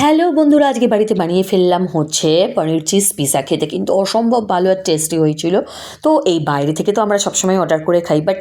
Hello বন্ধুরা, আজকে বাড়িতে বানিয়ে ফেললাম হচ্ছে পনির চিজ পিৎজা খেতে, কিন্তু অসম্ভব ভালো আর টেস্টি হয়েছিল। তো এই বাইরে থেকে তো আমরা সবসময় অর্ডার করে খাই বাট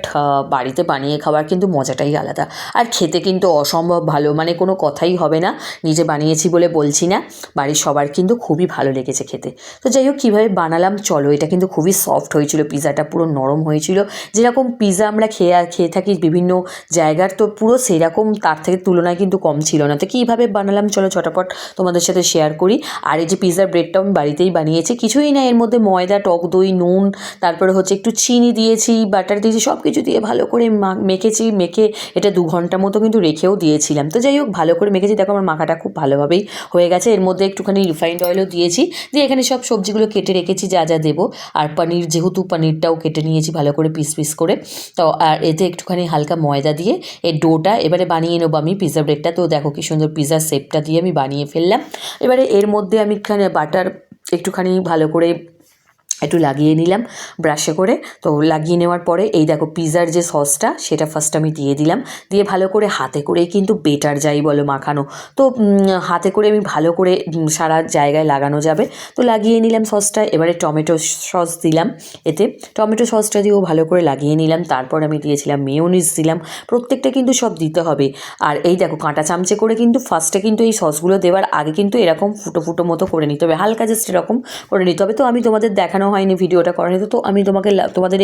বাড়িতে বানিয়ে খাওয়ার কিন্তু মজাটাই আলাদা। আর খেতে কিন্তু অসম্ভব ভালো মানে কোনো কথাই হবে না, নিজে বানিয়েছি বলে বলছি না, বাড়ির সবার কিন্তু খুবই ভালো লেগেছে খেতে। তো যাই হোক, কীভাবে বানালাম, চলো, এটা কিন্তু খুবই সফট হয়েছিল পিৎজাটা পুরো নরম হয়েছিল। যেরকম পিৎজা আমরা খেয়ে খেয়ে থাকি বিভিন্ন জায়গার, তো পুরো সেরকম তার থেকে তুলনায় কিন্তু কম ছিল না। তো কীভাবে বানালাম, চলো চটাপট তোমাদের সাথে শেয়ার করি। আর এই যে পিৎজার ব্রেডটাও আমি বাড়িতেই বানিয়েছি, কিছুই না, এর মধ্যে ময়দা, টক দই, নুন, তারপরে হচ্ছে একটু চিনি দিয়েছি বাটার দিয়েছি সব কিছু দিয়ে ভালো করে মেখেছি, মেখে এটা দু ঘণ্টা মতো কিন্তু রেখেও দিয়েছিলাম। তো যাই হোক, ভালো করে মেখেছি, দেখো আমার মাখাটা খুব ভালোভাবেই হয়ে গেছে। এর মধ্যে একটুখানি রিফাইন্ড অয়েলও দিয়েছি, দিয়ে এখানে সব সবজিগুলো কেটে রেখেছি, যা যা দেবো। আর পনির, যেহেতু পনিরটাও কেটে নিয়েছি ভালো করে পিস পিস করে, তো আর এতে একটুখানি হালকা ময়দা দিয়ে এই ডোটা এবারে বানিয়ে নেব আমি পিৎজা ব্রেডটা তো দেখো কি সুন্দর পিৎজার শেপটা দিয়ে আমি বানিয়ে ফেললাম। এবারে এর মধ্যে আমি এখানে বাটার একটুখানি ভালো করে একটু লাগিয়ে নিলাম ব্রাশে করে। তো লাগিয়ে নেওয়ার পরে এই দেখো পিৎজার যে সসটা, সেটা ফার্স্ট আমি দিয়ে দিলাম। দিয়ে ভালো করে হাতে করে কিন্তু বেটার যাই বলো মাখানো। তো হাতে করে আমি ভালো করে সারা জায়গায় লাগানো যাবে। তো লাগিয়ে নিলাম সসটা, এবারে টমেটো সস দিলাম এতে। টমেটো সসটা দিয়েও ভালো করে লাগিয়ে নিলাম। তারপর আমি দিয়েছিলাম মেয়োনিজ দিলাম। প্রত্যেকটা কিন্তু সব দিতে হবে। আর এই দেখো কাঁটা চামচে করে কিন্তু ফার্স্টে কিন্তু এই সসগুলো দেওয়ার আগে কিন্তু এরকম ফুটো ফুটো মতো করে নিতে হবে। হালকা জাস্ট এরকম করে নিতে হবে। তো আমি তোমাদের দেখানো হয়নি, ভিডিওটা করা করানি তো আমি তোমাকে তোমাদের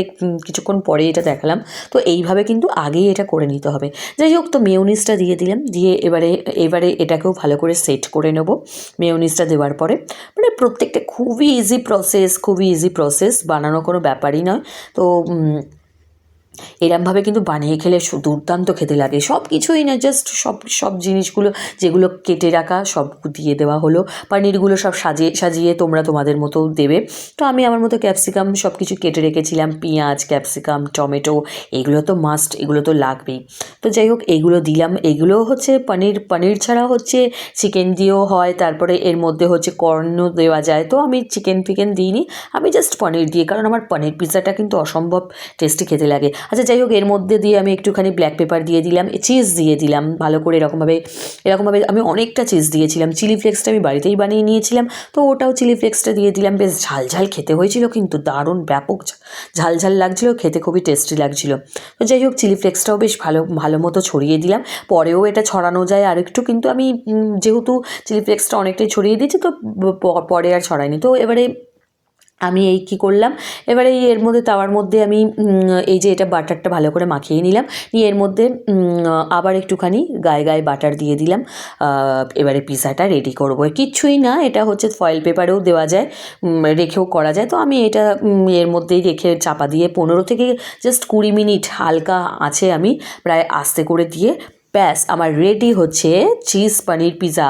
কিছুক্ষণ পরে এটা দেখালাম। তো এইভাবে কিন্তু আগেই এটা করে নিতে হবে। যাই হোক, তো মেয়োনিজটা দিয়ে দিলাম। দিয়ে এবারে এবারে এটাকেও ভালো করে সেট করে নেব মেয়োনিজটা দেওয়ার পরে। মানে প্রত্যেকটা খুবই ইজি প্রসেস খুবই ইজি প্রসেস বানানো কোনো ব্যাপারই নয়। তো এরমভাবে কিন্তু বানিয়ে খেলে দুর্দান্ত খেতে লাগে। সব কিছুই না জাস্ট সব সব জিনিসগুলো যেগুলো কেটে রাখা, সব দিয়ে দেওয়া হলো। পনিরগুলো সব সাজিয়ে সাজিয়ে তোমরা তোমাদের মতো দেবে। তো আমি আমার মতো ক্যাপসিকাম সব কিছু কেটে রেখেছিলাম। পেঁয়াজ, ক্যাপসিকাম, টমেটো, এগুলো তো মাস্ট এগুলো তো লাগবেই। তো যাই হোক, এগুলো দিলাম। এগুলো হচ্ছে পনির পনির ছাড়া হচ্ছে চিকেন দিয়েও হয়। তারপরে এর মধ্যে হচ্ছে কর্নও দেওয়া যায়। তো আমি চিকেন ফিকেন দিইনি। আমি জাস্ট পনির দিয়ে, কারণ আমার পনির পিৎজাটা কিন্তু অসম্ভব টেস্টি খেতে লাগে। আচ্ছা যাই হোক, এর মধ্যে দিয়ে আমি একটুখানি ব্ল্যাক পেপার দিয়ে দিলাম চিজ দিয়ে দিলাম, ভালো করে এরকমভাবে এরকমভাবে আমি অনেকটা চিজ দিয়েছিলাম। চিলি ফ্লেক্সটা আমি বাড়িতেই বানিয়ে নিয়েছিলাম। তো ওটাও চিলি ফ্লেক্সটা দিয়ে দিলাম। বেশ ঝাল ঝাল খেতে হয়েছিল কিন্তু দারুণ ব্যাপক ঝাল ঝাল লাগছিল, খেতে খুবই টেস্টি লাগছিল। তো যাই হোক চিলি ফ্লেক্সটাও বেশ ভালো ভালো মতো ছড়িয়ে দিলাম। পরেও এটা ছড়ানো যায় আর একটু কিন্তু আমি যেহেতু চিলি ফ্লেক্সটা অনেকটাই ছড়িয়ে দিয়েছি, তো পরে আর ছড়াইনি তো এবারে আমি এই কী করলাম? এবারে এর মধ্যে তাওয়ার মধ্যে আমি এই যে এটা বাটারটা ভালো করে মাখিয়ে নিলাম। নিয়ে এর মধ্যে আবার একটুখানি গায়ে গায়ে বাটার দিয়ে দিলাম। এবারে পিৎজাটা রেডি করব। কিচ্ছুই না, এটা হচ্ছে ফয়েল পেপারেও দেওয়া যায় রেখেও করা যায়। তো আমি এটা এর মধ্যেই রেখে চাপা দিয়ে পনেরো থেকে জাস্ট কুড়ি মিনিট হালকা আছে আমি প্রায় আস্তে করে দিয়ে ব্যাস, আমার রেডি হচ্ছে চিজ পানির পিৎজা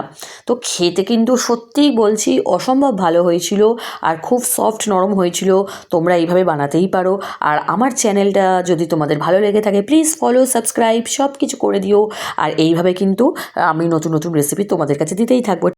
তো খেতে কিন্তু সত্যিই বলছি অসম্ভব ভালো হয়েছিল আর খুব সফট নরম হয়েছিল। তোমরা এইভাবে বানাতেই পারো। আর আমার চ্যানেলটা যদি তোমাদের ভালো লেগে থাকে প্লিজ ফলো সাবস্ক্রাইব সব কিছু করে দিও। আর এইভাবে কিন্তু আমি নতুন নতুন রেসিপি তোমাদের কাছে দিতেই থাকব।